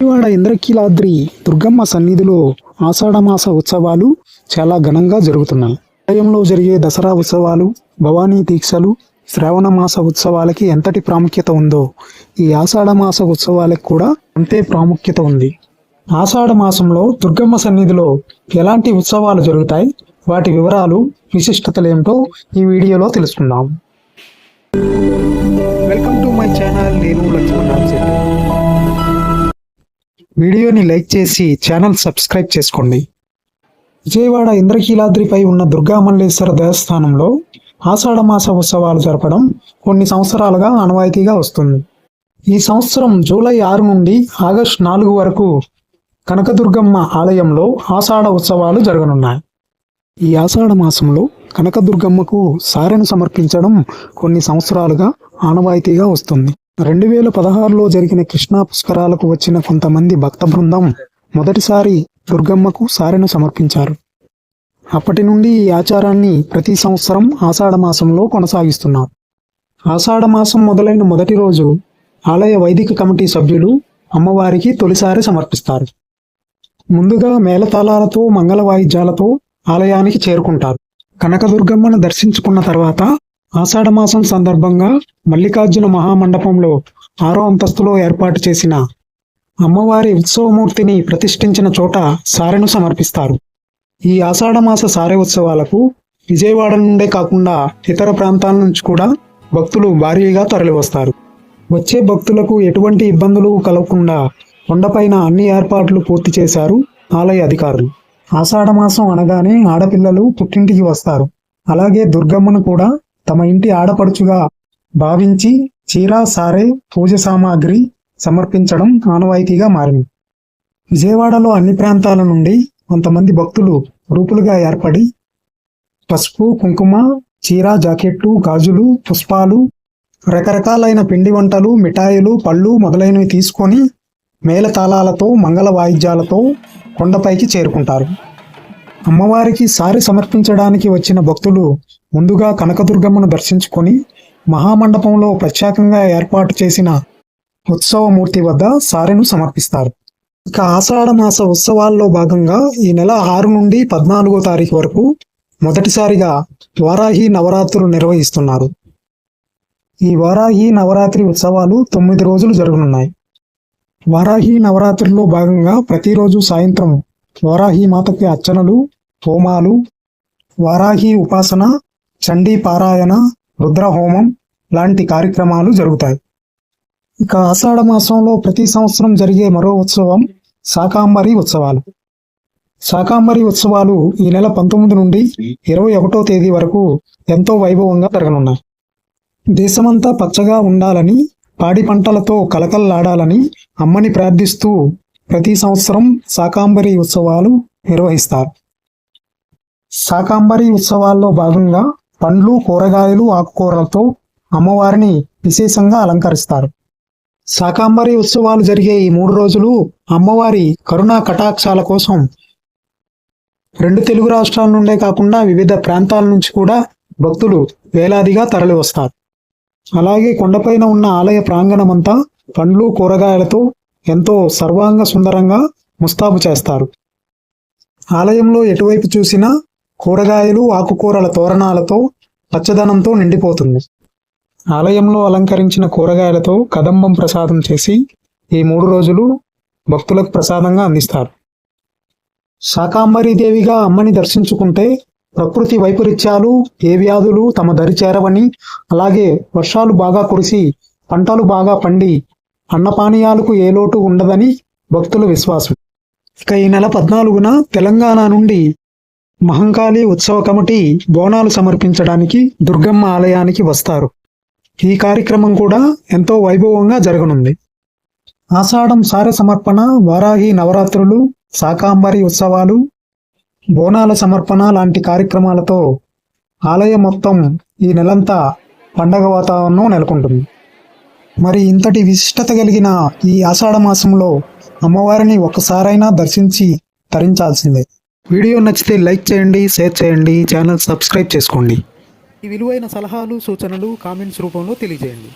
విజయవాడ ఇంద్రకీలాద్రి దుర్గమ్మ సన్నిధిలో ఆషాఢమాస ఉత్సవాలు చాలా ఘనంగా జరుగుతున్నాయి. ఆలయంలో జరిగే దసరా ఉత్సవాలు భవానీ దీక్షలు శ్రావణ మాస ఉత్సవాలకి ఎంతటి ప్రాముఖ్యత ఉందో ఈ ఆషాఢమాస ఉత్సవాలకు కూడా అంతే ప్రాముఖ్యత ఉంది. ఆషాఢ మాసంలో దుర్గమ్మ సన్నిధిలో ఎలాంటి ఉత్సవాలు జరుగుతాయి? వాటి వివరాలు విశిష్టతలు ఏమిటో ఈ వీడియోలో తెలుసుకుందాం. వెల్కమ్ టు మై ఛానల్ నేను లక్ష్మణ్ వీడియోని లైక్ చేసి ఛానల్ సబ్స్క్రైబ్ చేసుకోండి. విజయవాడ ఇంద్రకీలాద్రిపై ఉన్న దుర్గామల్లేశ్వర దేవస్థానంలో ఆషాఢమాస ఉత్సవాలు జరపడం కొన్ని సంవత్సరాలుగా ఆనవాయితీగా వస్తుంది. ఈ సంవత్సరం జూలై ఆరు నుండి ఆగస్టు నాలుగు వరకు కనకదుర్గమ్మ ఆలయంలో ఆషాఢ ఉత్సవాలు జరగనున్నాయి. ఈ ఆషాఢ మాసంలో కనకదుర్గమ్మకు సారెను సమర్పించడం కొన్ని సంవత్సరాలుగా ఆనవాయితీగా వస్తుంది. రెండు వేల పదహారులో జరిగిన కృష్ణా పుష్కరాలకు వచ్చిన కొంతమంది భక్త బృందం మొదటిసారి దుర్గమ్మకు సారెను సమర్పించారు. అప్పటి నుండి ఈ ఆచారాన్ని ప్రతి సంవత్సరం ఆషాఢ మాసంలో కొనసాగిస్తున్నారు. ఆషాఢ మాసం మొదలైన మొదటి రోజు ఆలయ వైదిక కమిటీ సభ్యులు అమ్మవారికి తొలిసారి సమర్పిస్తారు. ముందుగా మేళతాళాలతో మంగళ వాయిద్యాలతో ఆలయానికి చేరుకుంటారు. కనకదుర్గమ్మను దర్శించుకున్న తర్వాత ఆషాఢమాసం సందర్భంగా మల్లికార్జున మహామండపంలో ఆరో అంతస్తులో ఏర్పాటు చేసిన అమ్మవారి ఉత్సవమూర్తిని ప్రతిష్ఠించిన చోట సారెను సమర్పిస్తారు. ఈ ఆషాఢమాస సారె ఉత్సవాలకు విజయవాడ నుండే కాకుండా ఇతర ప్రాంతాల నుంచి కూడా భక్తులు భారీగా తరలివస్తారు. వచ్చే భక్తులకు ఎటువంటి ఇబ్బందులు కలగకుండా కొండపైన అన్ని ఏర్పాట్లు పూర్తి చేశారు ఆలయ అధికారులు. ఆషాఢమాసం అనగానే ఆడపిల్లలు పుట్టింటికి వస్తారు. అలాగే దుర్గమ్మను కూడా తమ ఇంటి ఆడపడుచుగా భావించి చీర సారే పూజ సామాగ్రి సమర్పించడం ఆనవాయితీగా మారింది. విజయవాడలో అన్ని ప్రాంతాల నుండి కొంతమంది భక్తులు గ్రూపులుగా ఏర్పడి పసుపు కుంకుమ చీర జాకెట్లు గాజులు పుష్పాలు రకరకాలైన పిండి వంటలు మిఠాయిలు పళ్ళు మొదలైనవి తీసుకొని మేళతాళాలతో మంగళ వాయిద్యాలతో కొండపైకి చేరుకుంటారు. అమ్మవారికి సారి సమర్పించడానికి వచ్చిన భక్తులు ముందుగా కనకదుర్గమ్మను దర్శించుకొని మహామండపంలో ప్రత్యేకంగా ఏర్పాటు చేసిన ఉత్సవమూర్తి వద్ద సారెను సమర్పిస్తారు. ఇక ఆషాఢ మాస ఉత్సవాల్లో భాగంగా ఈ నెల ఆరు నుండి పద్నాలుగో తారీఖు వరకు మొదటిసారిగా వారాహి నవరాత్రులు నిర్వహిస్తున్నారు. ఈ వారాహి నవరాత్రి ఉత్సవాలు తొమ్మిది రోజులు జరగనున్నాయి. వారాహి నవరాత్రుల్లో భాగంగా ప్రతిరోజు సాయంత్రం వారాహి మాతకి అర్చనలు హోమాలు వారాహి ఉపాసన చండీ పారాయణ రుద్రహోమం లాంటి కార్యక్రమాలు జరుగుతాయి. ఇక ఆషాఢ మాసంలో ప్రతి సంవత్సరం జరిగే మరో ఉత్సవం శాకాంబరి ఉత్సవాలు. శాకాంబరి ఉత్సవాలు ఈ నెల పంతొమ్మిది నుండి ఇరవై ఒకటో తేదీ వరకు ఎంతో వైభవంగా జరగనున్నాయి. దేశమంతా పచ్చగా ఉండాలని పాడి పంటలతో కలకల్లాడాలని అమ్మని ప్రార్థిస్తూ ప్రతి సంవత్సరం శాకాంబరి ఉత్సవాలు నిర్వహిస్తారు. శాకాంబరి ఉత్సవాల్లో భాగంగా పండ్లు కూరగాయలు ఆకుకూరలతో అమ్మవారిని విశేషంగా అలంకరిస్తారు. శాకాంబరి ఉత్సవాలు జరిగే ఈ మూడు రోజులు అమ్మవారి కరుణా కటాక్షాల కోసం రెండు తెలుగు రాష్ట్రాల నుండే కాకుండా వివిధ ప్రాంతాల నుంచి కూడా భక్తులు వేలాదిగా తరలి వస్తారు అలాగే కొండపైన ఉన్న ఆలయ ప్రాంగణమంతా పండ్లు కూరగాయలతో ఎంతో సర్వాంగ సుందరంగా ముస్తాబు చేస్తారు. ఆలయంలో ఎటువైపు చూసినా కూరగాయలు ఆకుకూరల తోరణాలతో పచ్చదనంతో నిండిపోతుంది. ఆలయంలో అలంకరించిన కూరగాయలతో కదంబం ప్రసాదం చేసి ఈ మూడు రోజులు భక్తులకు ప్రసాదంగా అందిస్తారు. శాకాంబరి దేవిగా అమ్మని దర్శించుకుంటే ప్రకృతి వైపరీత్యాలు ఏ వ్యాధులు తమ దరి చేరవని అలాగే వర్షాలు బాగా కురిసి పంటలు బాగా పండి అన్నపానీయాలకు ఏ లోటు ఉండదని భక్తుల విశ్వాసం. ఇక ఈ నెల పద్నాలుగున తెలంగాణ నుండి మహంకాళి ఉత్సవ కమిటీ బోనాలు సమర్పించడానికి దుర్గమ్మ ఆలయానికి వస్తారు. ఈ కార్యక్రమం కూడా ఎంతో వైభవంగా జరగనుంది. ఆషాఢం సార సమర్పణ వారాహి నవరాత్రులు శాకాంబరి ఉత్సవాలు బోనాల సమర్పణ లాంటి కార్యక్రమాలతో ఆలయం మొత్తం ఈ నెలంతా పండగ వాతావరణం నెలకొంటుంది. మరి ఇంతటి విశిష్టత కలిగిన ఈ ఆషాఢ మాసంలో అమ్మవారిని ఒక్కసారైనా దర్శించి తరించాల్సిందే. వీడియో నచ్చితే లైక్ చేయండి షేర్ చేయండి ఛానల్ సబ్స్క్రైబ్ చేసుకోండి. ఈ విలువైన సలహాలు సూచనలు కామెంట్స్ రూపంలో తెలియజేయండి.